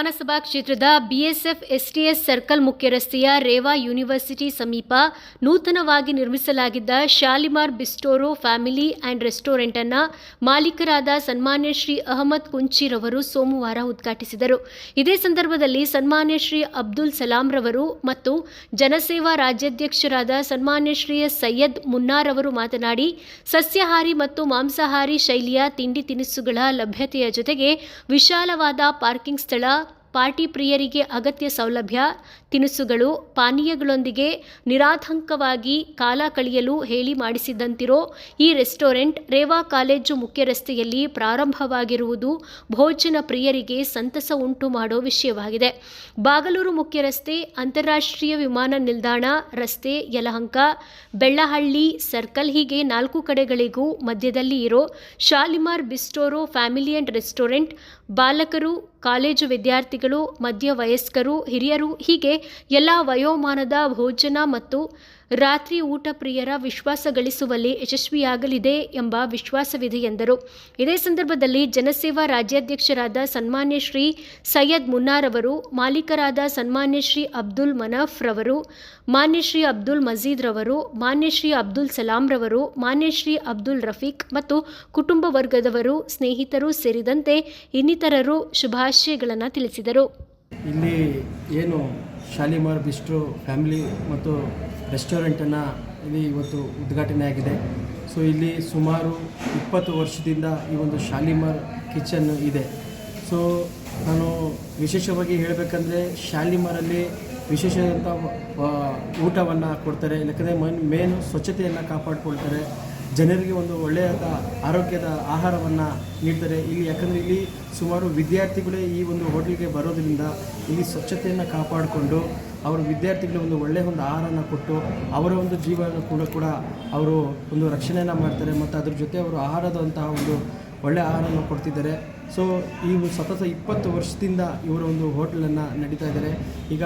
ವಿಧಾನಸಭಾ ಕ್ಷೇತ್ರದ BSF STS circle ಮುಖ್ಯ ರಸ್ತೆಯ ರೇವಾ ಯೂನಿವರ್ಸಿಟಿ ಸಮೀಪ ನೂತನವಾಗಿ ನಿರ್ಮಿಸಲಾಗಿದ್ದ Shalimar bistro family and restaurant ಅನ್ನ ಮಾಲೀಕರಾದ ಸನ್ಮಾನ್ಯ ಶ್ರೀ ಅಹಮದ್ ಕುಂಚಿರವರು ಸೋಮವಾರ ಉದ್ಘಾಟಿಸಿದರು. ಇದೇ ಸಂದರ್ಭದಲ್ಲಿ ಸನ್ಮಾನ್ಯ ಶ್ರೀ ಅಬ್ದುಲ್ ಸಲಾಂ ರವರು ಮತ್ತು ಜನಸೇವಾ ರಾಜ್ಯಾಧ್ಯಕ್ಷರಾದ ಸನ್ಮಾನ್ಯ ಶ್ರೀ ಸೈಯದ್ ಮುನ್ನಾರ್ ಅವರು ಮಾತನಾಡಿ, ಸಸ್ಯಾಹಾರಿ ಮತ್ತು ಮಾಂಸಾಹಾರಿ ಶೈಲಿಯ ತಿಂಡಿ ತಿನಿಸುಗಳ ಲಭ್ಯತೆಯ ಜೊತೆಗೆ ವಿಶಾಲವಾದ ಪಾರ್ಕಿಂಗ್ ಸ್ಥಳ ಪಾರ್ಟಿ ಪ್ರಿಯರಿಗೆ ಅಗತ್ಯ ಸೌಲಭ್ಯ, ತಿನಿಸುಗಳು, ಪಾನೀಯಗಳೊಂದಿಗೆ ನಿರಾತಂಕವಾಗಿ ಕಾಲ ಕಳೆಯಲು ಹೇಳಿ ಮಾಡಿಸಿದಂತಿರೋ ಈ ರೆಸ್ಟೋರೆಂಟ್ ರೇವಾ ಕಾಲೇಜು ಮುಖ್ಯ ರಸ್ತೆಯಲ್ಲಿ ಪ್ರಾರಂಭವಾಗಿರುವುದು ಭೋಜನ ಪ್ರಿಯರಿಗೆ ಸಂತಸ ಉಂಟು ಮಾಡೋ ವಿಷಯವಾಗಿದೆ. ಬಾಗಲೂರು ಮುಖ್ಯ ರಸ್ತೆ ಅಂತಾರಾಷ್ಟ್ರೀಯ ವಿಮಾನ ನಿಲ್ದಾಣ, ರಸ್ತೆ, ಯಲಹಂಕ, ಬೆಳ್ಳಹಳ್ಳಿ, ಸರ್ಕಲ್ ಹೀಗೆ ನಾಲ್ಕು ಕಡೆಗಳಿಗೂ ಮಧ್ಯದಲ್ಲಿ ಇರೋ Shalimar bistro family and restaurant, ಬಾಲಕರು ಕಾಲೇಜು ವಿದ್ಯಾರ್ಥಿಗಳು ಮಧ್ಯವಯಸ್ಕರು ಹಿರಿಯರು ಹೀಗೆ ಎಲ್ಲ ವಯೋಮಾನದ ಭೋಜನ ಮತ್ತು ರಾತ್ರಿ ಊಟ ಪ್ರಿಯರ ವಿಶ್ವಾಸ ಗಳಿಸುವಲ್ಲಿ ಯಶಸ್ವಿಯಾಗಲಿದೆ ಎಂಬ ವಿಶ್ವಾಸವಿದೆ ಎಂದರು. ಇದೇ ಸಂದರ್ಭದಲ್ಲಿ ಜನಸೇವಾ ರಾಜ್ಯಾಧ್ಯಕ್ಷರಾದ ಸನ್ಮಾನ್ಯ ಶ್ರೀ ಸೈಯದ್ ಮುನ್ನಾರ್ ಅವರು, ಮಾಲೀಕರಾದ ಸನ್ಮಾನ್ಯ ಶ್ರೀ ಅಬ್ದುಲ್ ಮನಫ್ ರವರು, ಮಾನ್ಯ ಶ್ರೀ ಅಬ್ದುಲ್ ಮಜೀದ್ ರವರು, ಮಾನ್ಯ ಶ್ರೀ ಅಬ್ದುಲ್ ಸಲಾಂ ರವರು, ಮಾನ್ಯ ಶ್ರೀ ಅಬ್ದುಲ್ ರಫೀಕ್ ಮತ್ತು ಕುಟುಂಬ ವರ್ಗದವರು, ಸ್ನೇಹಿತರು ಸೇರಿದಂತೆ ಇನ್ನಿತರರು ಶುಭಾಶಯಗಳನ್ನು ತಿಳಿಸಿದರು. ಇಲ್ಲಿ ಏನು ಶಾಲಿಮಾರ್ ಬಿಸ್ಟ್ರೋ, ಫ್ಯಾಮಿಲಿ ಮತ್ತು ರೆಸ್ಟೋರೆಂಟನ್ನು ಇಲ್ಲಿ ಇವತ್ತು ಉದ್ಘಾಟನೆ ಆಗಿದೆ. ಸೊ ಇಲ್ಲಿ ಸುಮಾರು ಇಪ್ಪತ್ತು ವರ್ಷದಿಂದ ಈ ಒಂದು ಶಾಲಿಮಾರ್ ಕಿಚನ್ ಇದೆ. ಸೊ ನಾನು ವಿಶೇಷವಾಗಿ ಹೇಳಬೇಕಂದ್ರೆ ಶಾಲಿಮಾರಲ್ಲಿ ವಿಶೇಷವಾದಂಥ ಊಟವನ್ನು ಕೊಡ್ತಾರೆ ಯಾಕಂದರೆ ಮನ್, ಮೇನು ಸ್ವಚ್ಛತೆಯನ್ನು ಕಾಪಾಡಿಕೊಳ್ತಾರೆ, ಜನರಿಗೆ ಒಂದು ಒಳ್ಳೆಯದ ಆರೋಗ್ಯದ ಆಹಾರವನ್ನು ನೀಡ್ತಾರೆ. ಇಲ್ಲಿ ಯಾಕಂದರೆ ಇಲ್ಲಿ ಸುಮಾರು ವಿದ್ಯಾರ್ಥಿಗಳೇ ಈ ಒಂದು ಹೋಟೆಲ್ಗೆ ಬರೋದರಿಂದ ಇಲ್ಲಿ ಸ್ವಚ್ಛತೆಯನ್ನು ಕಾಪಾಡಿಕೊಂಡು ಅವರ ವಿದ್ಯಾರ್ಥಿಗಳಿಗೆ ಒಂದು ಒಳ್ಳೆಯ ಒಂದು ಆಹಾರನ ಕೊಟ್ಟು ಅವರ ಒಂದು ಜೀವನ ಕೂಡ ಕೂಡ ಅವರು ಒಂದು ರಕ್ಷಣೆಯನ್ನು ಮಾಡ್ತಾರೆ ಮತ್ತು ಅದ್ರ ಜೊತೆ ಅವರು ಆಹಾರದಂತಹ ಒಂದು ಒಳ್ಳೆಯ ಆಹಾರವನ್ನು ಕೊಡ್ತಿದ್ದಾರೆ. ಸೊ ಈ ಸತತ ಇಪ್ಪತ್ತು ವರ್ಷದಿಂದ ಇವರ ಒಂದು ಹೋಟೆಲನ್ನು ನಡೀತಾ ಇದ್ದಾರೆ. ಈಗ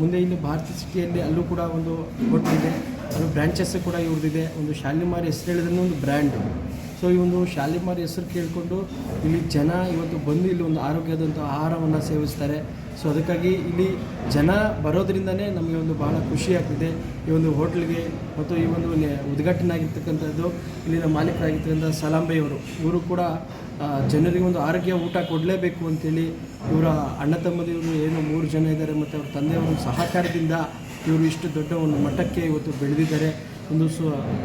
ಮುಂದೆ ಇಲ್ಲಿ ಭಾರತ ಸಿಟಿಯಲ್ಲಿ ಅಲ್ಲೂ ಕೂಡ ಒಂದು ಹೋಟೆಲ್ ಇದೆ. ಅದು ಬ್ರ್ಯಾಂಚಸ್ ಕೂಡ ಇವ್ರದ್ದಿದೆ. ಒಂದು ಶಾಲಿಮಾರಿ ಹೆಸರು ಹೇಳಿದ್ರೆ ಒಂದು ಬ್ರ್ಯಾಂಡ್. ಸೊ ಈ ಒಂದು ಶಾಲಿಮಾರ್ ಹೆಸರು ಕೇಳಿಕೊಂಡು ಇಲ್ಲಿ ಜನ ಇವತ್ತು ಬಂದು ಇಲ್ಲಿ ಒಂದು ಆರೋಗ್ಯದಂಥ ಆಹಾರವನ್ನು ಸೇವಿಸ್ತಾರೆ. ಸೊ ಅದಕ್ಕಾಗಿ ಇಲ್ಲಿ ಜನ ಬರೋದ್ರಿಂದನೇ ನಮಗೆ ಒಂದು ಬಹಳ ಖುಷಿ ಆಗ್ತಿದೆ. ಈ ಒಂದು ಹೋಟ್ಲಿಗೆ ಮತ್ತು ಈ ಒಂದು ಉದ್ಘಾಟನೆ ಆಗಿರ್ತಕ್ಕಂಥದ್ದು, ಇಲ್ಲಿನ ಮಾಲೀಕರಾಗಿರ್ತಕ್ಕಂಥ ಸಲಾಂಬೆಯವರು ಇವರು ಕೂಡ ಜನರಿಗೆ ಒಂದು ಆರೋಗ್ಯ ಊಟ ಕೊಡಲೇಬೇಕು ಅಂತೇಳಿ ಇವರ ಅಣ್ಣ ತಮ್ಮದಿವರು ಏನು ಮೂರು ಜನ ಇದ್ದಾರೆ ಮತ್ತು ಅವ್ರ ತಂದೆಯವರ ಸಹಕಾರದಿಂದ ಇವರು ಇಷ್ಟು ದೊಡ್ಡ ಒಂದು ಮಟ್ಟಕ್ಕೆ ಇವತ್ತು ಬೆಳೆದಿದ್ದಾರೆ. ಒಂದು ಸು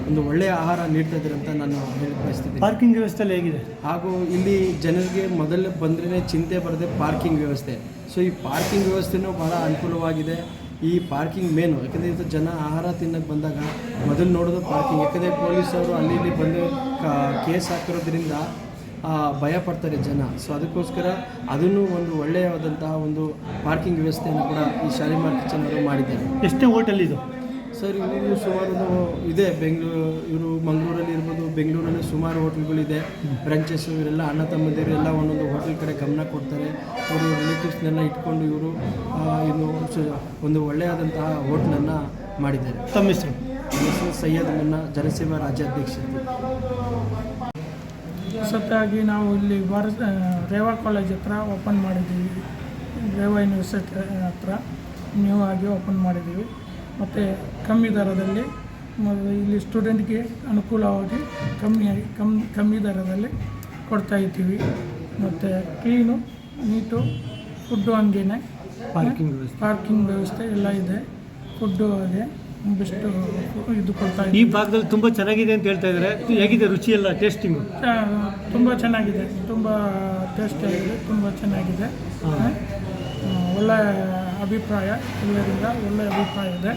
ಒಂದು ಒಳ್ಳೆಯ ಆಹಾರ ನೀಡ್ತಾ ಇದ್ದಾರೆ ಅಂತ ನಾನು ಹೇಳಿ ಬಯಸ್ತಿದ್ದೀನಿ. ಪಾರ್ಕಿಂಗ್ ವ್ಯವಸ್ಥೆ ಹೇಗಿದೆ? ಹಾಗೂ ಇಲ್ಲಿ ಜನರಿಗೆ ಮೊದಲೇ ಬಂದ್ರೇ ಚಿಂತೆ ಬರದೆ ಪಾರ್ಕಿಂಗ್ ವ್ಯವಸ್ಥೆ. ಸೊ ಈ ಪಾರ್ಕಿಂಗ್ ವ್ಯವಸ್ಥೆನೂ ಭಾಳ ಅನುಕೂಲವಾಗಿದೆ. ಈ ಪಾರ್ಕಿಂಗ್ ಮೇನು ಯಾಕಂದರೆ ಇದು ಜನ ಆಹಾರ ತಿನ್ನಕ್ಕೆ ಬಂದಾಗ ಮೊದಲು ನೋಡೋದು ಪಾರ್ಕಿಂಗ್. ಯಾಕಂದರೆ ಪೊಲೀಸವರು ಅಲ್ಲಿ ಇಲ್ಲಿ ಬಂದು ಕೇಸ್ ಹಾಕಿರೋದ್ರಿಂದ ಭಯ ಪಡ್ತಾರೆ ಜನ. ಸೊ ಅದಕ್ಕೋಸ್ಕರ ಅದನ್ನು ಒಂದು ಒಳ್ಳೆಯವಾದಂತಹ ಒಂದು ಪಾರ್ಕಿಂಗ್ ವ್ಯವಸ್ಥೆಯನ್ನು ಕೂಡ ಈ ಶಾಲಿಮಾರ್ ಕಿಚನ್ ಅವರು ಮಾಡಿದ್ದಾರೆ. ಎಷ್ಟೇ ಹೋಟೆಲ್ ಇದು? ಸರ್ ಇವರು ಸುಮಾರು ಇದೆ. ಬೆಂಗಳೂರು ಇವರು ಮಂಗಳೂರಲ್ಲಿ ಇರ್ಬೋದು ಬೆಂಗಳೂರಲ್ಲಿ ಸುಮಾರು ಹೋಟ್ಲ್ಗಳಿದೆ. ಬ್ರಾಂಚಸ್ ಇವರೆಲ್ಲ ಅಣ್ಣ ತಮ್ಮದಿರು ಎಲ್ಲ ಒಂದೊಂದು ಹೋಟೆಲ್ ಕಡೆ ಗಮನ ಕೊಡ್ತಾರೆ. ಅವರು ರಿಲೇಟಿವ್ಸ್ನೆಲ್ಲ ಇಟ್ಕೊಂಡು ಇವರು ಇನ್ನು ಒಂದು ಒಳ್ಳೆಯದಾದಂತಹ ಹೋಟ್ಲನ್ನು ಮಾಡಿದ್ದಾರೆ. ತಮ್ಮ ಹೆಸರು? ಹೆಸರು ಸೈಯದ್ ಮುನ್ನ ಜನಸೇವಾ ರಾಜ್ಯಾಧ್ಯಕ್ಷರು ಹೊಸತಾಗಿ ನಾವು ಇಲ್ಲಿ ಭಾರತ ರೇವಾ ಕಾಲೇಜ್ ಹತ್ರ ಓಪನ್ ಮಾಡಿದ್ದೀವಿ. ರೇವಾ ಯೂನಿವರ್ಸಿಟಿ ಹತ್ರ ನ್ಯೂ ಆಗಿ ಓಪನ್ ಮಾಡಿದ್ದೀವಿ. ಮತ್ತು ಕಮ್ಮಿ ದರದಲ್ಲಿ ಇಲ್ಲಿ ಸ್ಟೂಡೆಂಟ್ಗೆ ಅನುಕೂಲವಾಗಿ ಕಮ್ಮಿಯಾಗಿ ಕಮ್ ಕಮ್ಮಿ ದರದಲ್ಲಿ ಕೊಡ್ತಾ ಇದ್ದೀವಿ. ಮತ್ತು ಕ್ಲೀನು ನೀಟು ಫುಡ್ಡು ಹಂಗೇನೆ. ಪಾರ್ಕಿಂಗ್ ವ್ಯವಸ್ಥೆ. ಪಾರ್ಕಿಂಗ್ ವ್ಯವಸ್ಥೆ ಎಲ್ಲ ಇದೆ. ಫುಡ್ಡು ಹಾಗೆ ಬೆಸ್ಟು ಇದು ಕೊಡ್ತಾ ಈ ಭಾಗದಲ್ಲಿ ತುಂಬ ಚೆನ್ನಾಗಿದೆ ಅಂತ ಹೇಳ್ತಾ ಇದ್ದಾರೆ. ಹೇಗಿದೆ ರುಚಿ ಎಲ್ಲ ಟೇಸ್ಟಿಂಗು ತುಂಬ ಚೆನ್ನಾಗಿದೆ. ತುಂಬ ಟೇಸ್ಟಿಯಾಗಿದೆ ತುಂಬ ಚೆನ್ನಾಗಿದೆ. ಒಳ್ಳೆ ಅಭಿಪ್ರಾಯ ಎಲ್ಲರಿಂದ ಒಳ್ಳೆಯ ಅಭಿಪ್ರಾಯ ಇದೆ.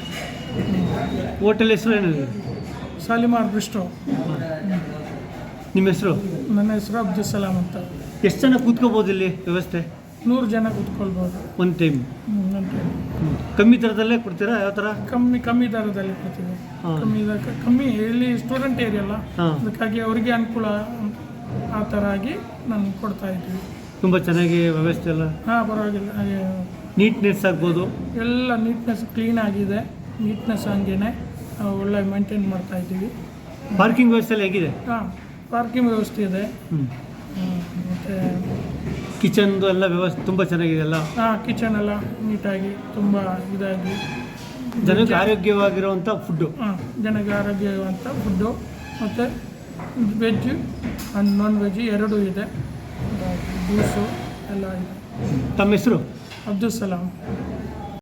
ಹೋಟೆಲ್ ಹೆಸರು ಏನಿದೆ? ಸಾಲಿಮಾರ್ ಬಿಸ್ಟ್ರೋ ನಿಮ್ಮ ಹೆಸರು? ನನ್ನ ಹೆಸರು ಅಬ್ದುಲ್ ಸಲಾಂ ಅಂತ. ಎಷ್ಟು ಜನ ಕೂತ್ಕೋಬೋದು ಇಲ್ಲಿ ವ್ಯವಸ್ಥೆ? ನೂರು ಜನ ಕೂತ್ಕೊಳ್ಬೋದು. ಒಂದು ಟೈಮ್ ಕಮ್ಮಿ ದರದಲ್ಲೇ ಕೊಡ್ತೀರಾ? ಯಾವ ಥರ? ಕಮ್ಮಿ ಕಮ್ಮಿ ದರದಲ್ಲಿ ಕೊಡ್ತೀವಿ. ಕಮ್ಮಿ ದರ ಕಮ್ಮಿ ಇಲ್ಲಿ ಸ್ಟೂಡೆಂಟ್ ಏರಿಯಾ ಅಲ್ಲ. ಅದಕ್ಕಾಗಿ ಅವರಿಗೆ ಅನುಕೂಲ ಆ ಥರ ಆಗಿ ನಾನು ಕೊಡ್ತಾ ಇದ್ದೀವಿ. ತುಂಬ ಚೆನ್ನಾಗಿ ವ್ಯವಸ್ಥೆ ಎಲ್ಲ. ಹಾಂ ಪರವಾಗಿಲ್ಲ. ಹಾಗೆ ನೀಟ್ನೆಸ್ ಆಗ್ಬೋದು. ಎಲ್ಲ ನೀಟ್ನೆಸ್ ಕ್ಲೀನ್ ಆಗಿದೆ. ನೀಟ್ನೆಸ್ ಹಂಗೇನೆ ಒಳ್ಳೆ ಮೇಂಟೈನ್ ಮಾಡ್ತಾ ಇದ್ದೀವಿ. ಪಾರ್ಕಿಂಗ್ ವ್ಯವಸ್ಥೆ ಎಲ್ಲ ಹೇಗಿದೆ? ಹಾಂ ಪಾರ್ಕಿಂಗ್ ವ್ಯವಸ್ಥೆ ಇದೆ. ಮತ್ತೆ ಮತ್ತು ಕಿಚನ್ದು ಎಲ್ಲ ವ್ಯವಸ್ಥೆ ತುಂಬ ಚೆನ್ನಾಗಿದೆ ಎಲ್ಲ ಕಿಚನ್ ಎಲ್ಲ ನೀಟಾಗಿ ತುಂಬ ಇದಾಗಿ. ಜನಕ್ಕೆ ಆರೋಗ್ಯವಾಗಿರುವಂಥ ಫುಡ್ಡು ಹಾಂ ಜನಕ್ಕೆ ಆರೋಗ್ಯವಂಥ ಫುಡ್ಡು ಮತ್ತು ವೆಜ್ ಆ್ಯಂಡ್ ನಾನ್ ವೆಜ್ ಎರಡೂ ಇದೆ. ಜ್ಯೂಸು ಎಲ್ಲ ಇದೆ. ತಮ್ಮ ಹೆಸರು? ಅಬ್ದುಲ್ ಸಲಾಂ